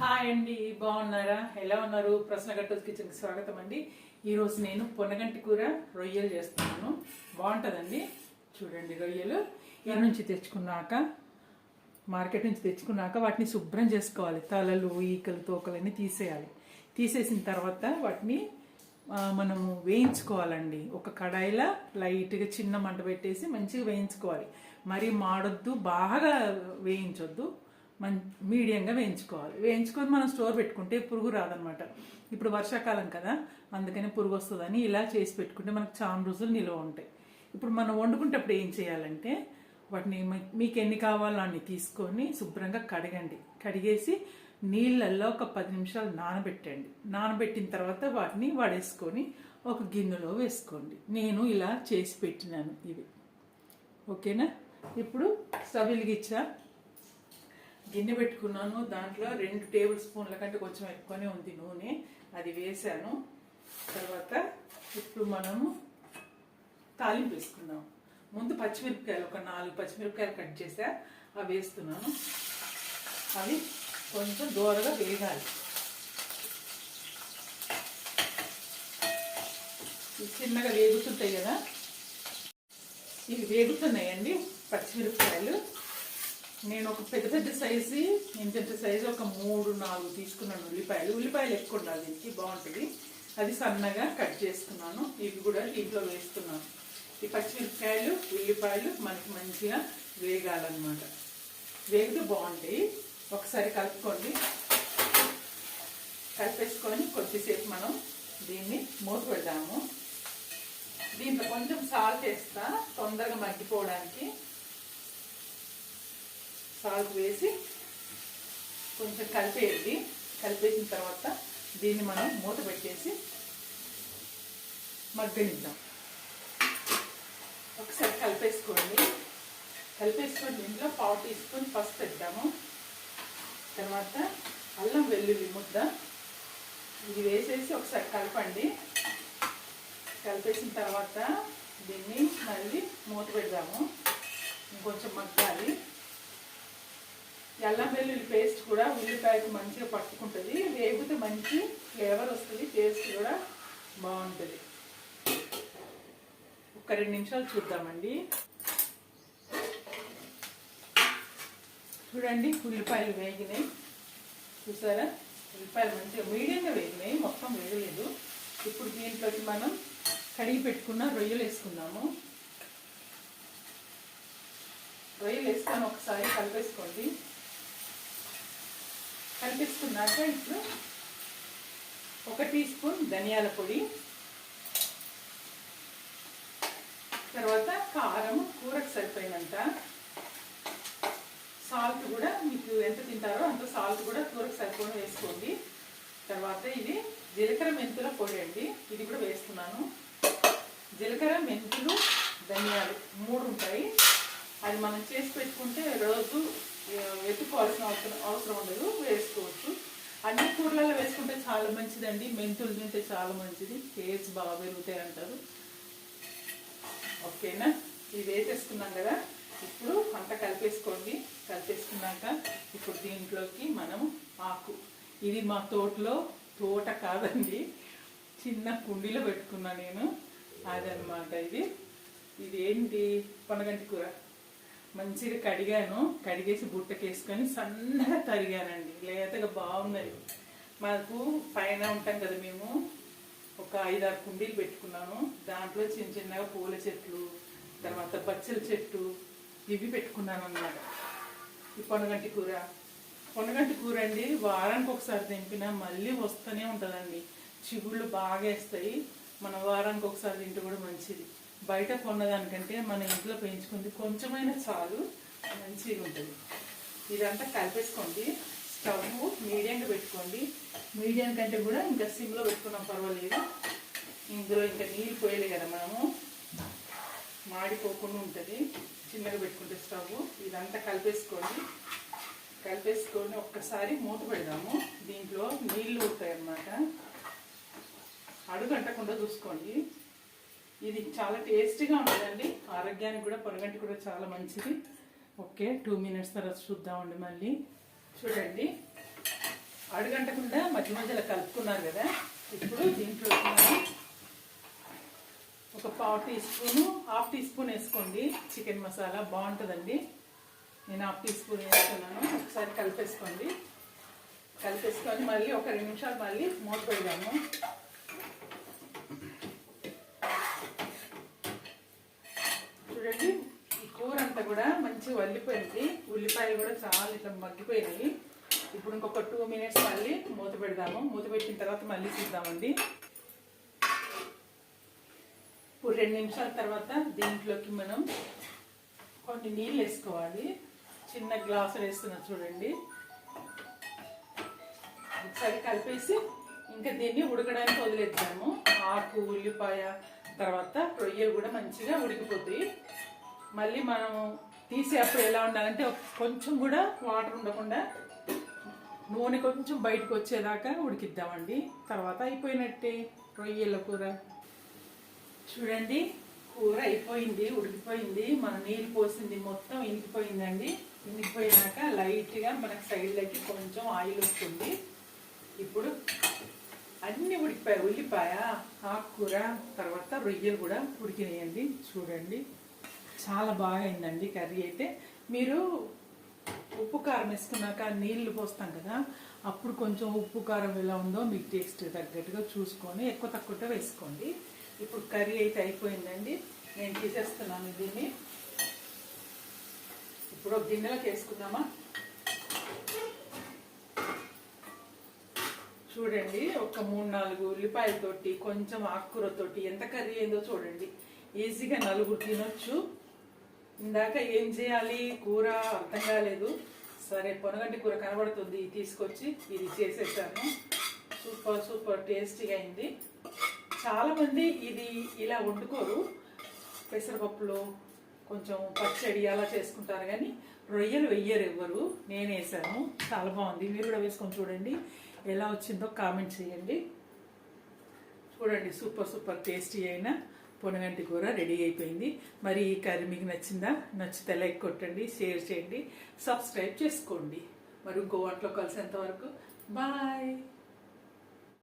Hi అండి బాగున్నారా? ఎలా ఉన్నారు? ప్రశ్న గట్టోస్ కిచెన్కి స్వాగతం అండి ఈరోజు నేను పొన్నగంటి కూర రొయ్యలు చేస్తున్నాను. బాగుంటుందండి? చూడండి రొయ్యలు. ఇక్కడ నుంచి తెచ్చుకున్నాక మార్కెట్ నుంచి తెచ్చుకున్నాక వాటిని శుభ్రం చేసుకోవాలి. తలలు ఈకలు తోకలన్నీ తీసేయాలి. తీసేసిన తర్వాత వాటిని మనము వేయించుకోవాలండి. ఒక కడాయిలో లైట్గా చిన్న మంట పెట్టేసి మంచిగా వేయించుకోవాలి. మరీ మాడొద్దు బాగా వేయించొద్దు. మం మీడియంగా వేయించుకోవాలి. వేయించుకొని మనం స్టోర్ పెట్టుకుంటే పురుగు రాదనమాట. ఇప్పుడు వర్షాకాలం కదా అందుకని పురుగు వస్తుందని ఇలా చేసి పెట్టుకుంటే మనకు చాలా రోజులు నిల్వ ఉంటాయి. ఇప్పుడు మనం వండుకుంటప్పుడు ఏం చేయాలంటే వాటిని మీకు ఎన్ని కావాలో అన్ని తీసుకొని శుభ్రంగా కడగండి. కడిగేసి నీళ్ళల్లో ఒక పది నిమిషాలు నానబెట్టండి. నానబెట్టిన తర్వాత వాటిని వడేసుకొని ఒక గిన్నెలో వేసుకోండి. నేను ఇలా చేసి పెట్టినాను ఇవి. ఓకేనా? ఇప్పుడు స్టవ్ వెలిగించా? గిన్నె పెట్టుకున్నాను. దాంట్లో రెండు టేబుల్ స్పూన్ల కంటే కొంచెం ఎక్కువనే ఉంది నూనె. అది వేసాను. తర్వాత ఇప్పుడు మనము తాలింపు వేసుకుందాం. ముందు పచ్చిమిరపకాయలు ఒక నాలుగు పచ్చిమిరపకాయలు కట్ చేసా. అవి వేస్తున్నాను. అవి కొంచెం దూరగా వేగాలి. చిన్నగా వేగుతుంటాయి కదా. ఇవి వేగుతున్నాయండి పచ్చిమిరపకాయలు. నేను ఒక పెద్ద పెద్ద సైజు ఇంత సైజు ఒక మూడు నాలుగు తీసుకున్నాను. ఉల్లిపాయలు ఉల్లిపాయలు ఎక్కువ ఉండాలి దీనికి బాగుంటుంది. అది సన్నగా కట్ చేసుకున్నాను. ఇవి కూడా దీంట్లో వేస్తున్నాను. ఈ పచ్చిమిరపకాయలు ఉల్లిపాయలు మనకి మంచిగా వేగాలన్నమాట. వేగితే బాగుంటాయి. ఒకసారి కలుపుకోండి. కలిపేసుకొని కొద్దిసేపు మనం దీన్ని మూత పెడదాము. దీంట్లో కొంచెం సాల్ట్ వేస్తా. తొందరగా మగ్గిపోవడానికి సాల్ట్ వేసి కొంచెం కలిపేయండి. కలిపేసిన తర్వాత దీన్ని మనం మూత పెట్టేసి మగ్గనిద్దాం. ఒకసారి కలిపేసుకోండి. కలిపేసుకొని దీంట్లో పావు టీ స్పూన్ పసుపు పెడతాము తర్వాత అల్లం వెల్లుల్లి ముద్ద. ఇది వేసేసి ఒకసారి కలపండి. కలిపేసిన తర్వాత దీన్ని మళ్ళీ మూత పెడదాము. ఇంకొంచెం మగ్గాలి. అల్లం వెల్లుల్లి పేస్ట్ కూడా ఉల్లిపాయకు మంచిగా పట్టుకుంటుంది. వేగితే మంచి ఫ్లేవర్ వస్తుంది టేస్ట్ కూడా బాగుంటుంది. ఒక రెండు నిమిషాలు చూద్దామండి. చూడండి ఉల్లిపాయలు వేగినాయి. చూసారా? ఉల్లిపాయలు మంచిగా మీడియంగా వేగినాయి మొత్తం వేగలేదు. ఇప్పుడు దీంట్లోకి మనం కడిగి పెట్టుకున్న రొయ్యలు వేసుకుందాము. రొయ్యలు వేసుకొని ఒకసారి కలిపేసుకోండి. కలిపేసుకున్నాక ఇప్పుడు ఒక టీ స్పూన్ ధనియాల పొడి తర్వాత కారం కూరకు సరిపోయినంత. సాల్ట్ కూడా మీకు ఎంత తింటారో అంత సాల్ట్ కూడా కూరకు సరిపోయిన వేసుకోండి. తర్వాత ఇది జీలకర్ర మెంతుల పొడి అండి ఇది కూడా వేస్తున్నాను. జీలకర్ర మెంతులు ధనియాలు మూడు ఉంటాయి. అది మనం చేసి పెట్టుకుంటే రోజు వేసుకోవాల్సిన అవసరం అవసరం ఉండదు వేసుకోవచ్చు. అన్ని కూరలలో వేసుకుంటే చాలా మంచిదండి. మెంతులు తింటే చాలా మంచిది. టేస్ట్ బాగా పెరుగుతాయి అంటారు. ఓకేనా? ఇది వేసేసుకున్నాం కదా. ఇప్పుడు పంట కలిపేసుకోండి. కలిపేసుకున్నాక ఇప్పుడు దీంట్లోకి మనం ఆకు. ఇది మా తోటలో తోట కాదండి. చిన్న కుండీలో పెట్టుకున్నా నేను. అదనమాట ఇది. ఇది ఏంటి పొనగంటి కూర. మంచిగా కడిగాను. కడిగేసి బుట్టకేసుకొని సన్నగా తరిగానండి. లేతగా బాగున్నది మాకు పైన ఉంటాం కదా మేము. ఒక ఐదారు కుండీలు పెట్టుకున్నాను. దాంట్లో చిన్న చిన్నగా పూల చెట్లు తర్వాత బచ్చల చెట్టు ఇవి పెట్టుకున్నాను అన్నమాట ఈ పొనగంటి కూర. పొనగంటి కూర అండి వారానికి ఒకసారి తెంపినా మళ్ళీ వస్తూనే ఉంటుందండి. చిగుళ్ళు బాగా వేస్తాయి. మన వారానికి ఒకసారి తింటే కూడా మంచిది. బయట కొన్నదానికంటే మన ఇంట్లో పెంచుకుంది కొంచెమైనా చాలు మంచిగా ఉంటుంది. ఇదంతా కలిపేసుకోండి. స్టవ్ మీడియంగా పెట్టుకోండి. మీడియం కంటే కూడా ఇంకా సిమ్లో పెట్టుకున్నాం పర్వాలేదు. ఇందులో ఇంకా నీళ్ళు పోయాలి కదా మనము. మాడిపోకుండా ఉంటుంది. చిన్నగా పెట్టుకుంటే స్టవ్. ఇదంతా కలిపేసుకోండి. కలిపేసుకొని ఒక్కసారి మూత పెడదాము. దీంట్లో నీళ్ళు ఉంటాయి అన్నమాట అడుగు అంటకుండా చూసుకోండి. ఇది చాలా టేస్టీగా ఉంటుందండి. ఆరోగ్యానికి కూడా పొరగంటి కూడా చాలా మంచిది. ఓకే టూ మినిట్స్ తర్వాత చూద్దామండి మళ్ళీ. చూడండి. అడుగంటకుండా మధ్య మధ్యలో కలుపుకున్నారు కదా. ఇప్పుడు దీంట్లో ఒక పావు tea spoon half tea spoon వేసుకోండి. చికెన్ మసాలా బాగుంటుందండి. నేను హాఫ్ టీ స్పూన్ వేసుకున్నాను. ఒకసారి కలిపేసుకోండి. కలిపేసుకొని మళ్ళీ ఒక రెండు నిమిషాలు మళ్ళీ మూత పెడదాము చూడండి ఈ కూర అంతా కూడా వల్లిపోయింది. ఉల్లిపాయలు కూడా చాలా ఇట్లా మగ్గిపోయినాయి. ఇప్పుడు ఇంకొక టూ మినిట్స్ మళ్ళీ మూత పెడదాము. మూత పెట్టిన తర్వాత మళ్ళీ చూద్దామండి. ఇప్పుడు రెండు నిమిషాల తర్వాత దీంట్లోకి మనం కొన్ని నీళ్ళు వేసుకోవాలి. చిన్న గ్లాసులు వేస్తున్నా చూడండి. ఒకసారి కలిపేసి ఇంకా దీన్ని ఉడకడానికి వదిలేద్దాము. ఆకు ఉల్లిపాయ తర్వాత రొయ్యలు కూడా మంచిగా ఉడికిపోతాయి. మళ్ళీ మనం తీసేటప్పుడు ఎలా ఉండాలంటే కొంచెం కూడా వాటర్ ఉండకుండా నూనె కొంచెం బయటకు వచ్చేదాకా ఉడికిద్దామండి. తర్వాత అయిపోయినట్టే రొయ్యల కూర. చూడండి కూర అయిపోయింది ఉడికిపోయింది. మన నీళ్ళు పోసింది మొత్తం ఇనికిపోయిందండి ఇనికిపోయినాక లైట్గా మనకు సైడ్లకి కొంచెం ఆయిల్ వస్తుంది. ఇప్పుడు అన్ని ఉడికిపోయాయి. ఉల్లిపాయ ఆకుకూర తర్వాత రొయ్యలు కూడా ఉడికినాయండి. చూడండి. చాలా బాగా అయిందండి కర్రీ అయితే. మీరు ఉప్పు కారం వేసుకున్నాక నీళ్ళు పోస్తాం కదా అప్పుడు కొంచెం ఉప్పు కారం ఎలా ఉందో మీకు టేస్ట్ తగ్గట్టుగా చూసుకొని ఎక్కువ తక్కువ వేసుకోండి. ఇప్పుడు కర్రీ అయితే అయిపోయిందండి. నేను తీసేస్తున్నాను దీన్ని. ఇప్పుడు ఒక గిన్నెలోకి వేసుకుందామా? చూడండి ఒక మూడు నాలుగు ఉల్లిపాయలతోటి కొంచెం ఆకుకూరతోటి ఎంత కర్రీ అయిందో చూడండి. ఈజీగా నలుగురు తినొచ్చు. ఇందాక ఏం చేయాలి? కూర అర్థం కాలేదు. సరే పొనగంటి కూర కనబడుతుంది. తీసుకొచ్చి ఇది చేసేసాను. సూపర్ సూపర్ టేస్టీగా అయింది. చాలామంది ఇది ఇలా వండుకోరు. పెసరపప్పులో కొంచెం పచ్చడి అలా చేసుకుంటారు కానీ రొయ్యలు వెయ్యరు ఎవ్వరు. నేను వేసాను. చాలా బాగుంది. మీరు కూడా వేసుకొని చూడండి. ఎలా వచ్చిందో కామెంట్ చేయండి. చూడండి సూపర్ సూపర్ టేస్టీ అయినా పొనగంటి కూర రెడీ అయిపోయింది. మరి ఈ కర్రీ మీకు నచ్చిందా? నచ్చితే లైక్ కొట్టండి షేర్ చేయండి సబ్స్క్రైబ్ చేసుకోండి. మరి ఇంకో వంటలో కలిసేంత వరకు బాయ్.